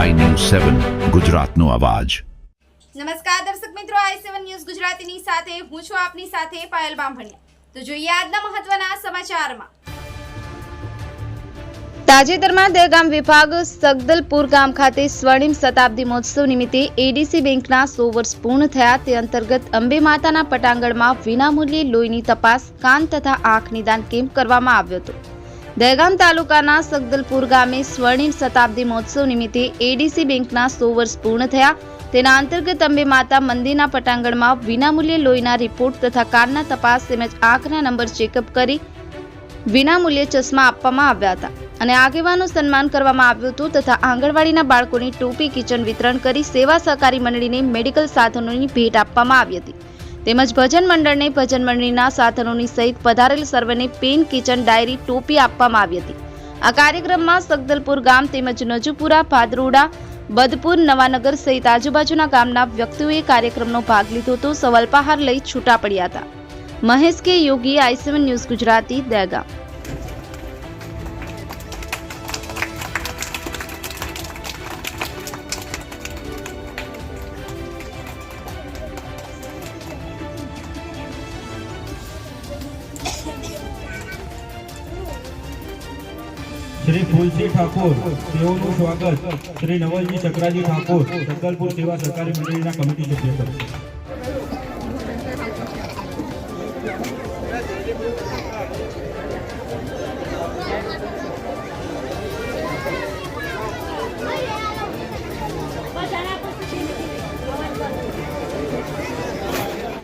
સેવન ગુજરાતનો અવાજ. નમસ્કાર દર્શક મિત્રો આઈ સેવન ન્યૂઝ ગુજરાતીની સાથે હું છું આપની સાથે પાયલ બામભણિયા. તો જોઈએ આજના મહત્વના સમાચારમાં. તાજેતરમાં દહેગામ વિભાગ સગદલપુર ગામ ખાતે સ્વર્ણિમ શતાબ્દી મહોત્સવ નિમિત્તે એડીસી બેંકના સો વર્ષ પૂર્ણ થયા તે અંતર્ગત અંબે માતાના પટાંગણમાં વિનામૂલ્યે લોહીની તપાસ કાન તથા આંખ નિદાન કેમ્પ કરવામાં આવ્યો હતો. દહેગામ તાલુકાના સગદલપુર ગામે સ્વર્ણિમ શતાબ્દી મહોત્સવ નિમિત્તે એડીસી બેંકના સો વર્ષ પૂર્ણ થયા. તેના અંતર્ગત અંબે માતા મંદિરના પટાંગણમાં વિનામૂલ્યે લોહીના રિપોર્ટ તથા કાનના તપાસ તેમજ આંખના નંબર ચેકઅપ કરી વિનામૂલ્યે ચશ્મા આપવામાં આવ્યા હતા. અને આગેવાનું સન્માન કરવામાં આવ્યું હતું તથા આંગણવાડીના બાળકોની ટોપી કિચન વિતરણ કરી સેવા સહકારી મંડળીને મેડિકલ સાધનોની ભેટ આપવામાં આવી હતી. તેમજ ભજન મંડળને ભજન મંડળીના સાધનોની સહિત પધારેલ સર્વેને પેન કિચન ડાયરી ટોપી આપવામાં આવી હતી. આ કાર્યક્રમમાં સગદલપુર ગામ તેમજ નજુપુરા, ભાદરોડા, બદપુર, નવાનગર સહિત આજુબાજુના ગામના વ્યક્તિઓએ કાર્યક્રમનો ભાગ લીધો હતો. સવલપહાર લઈ છૂટા પડ્યા હતા. મહેશ કે Yogi I seven news Gujarati, Dehgam. Shri Fulji Thakor, તેઓનું સ્વાગત. શ્રી નવલજી ચક્રાજી ઠાકોર સક્કલપુર સેવા સરકારી મંડળીના કમિટી સભ્ય કરશે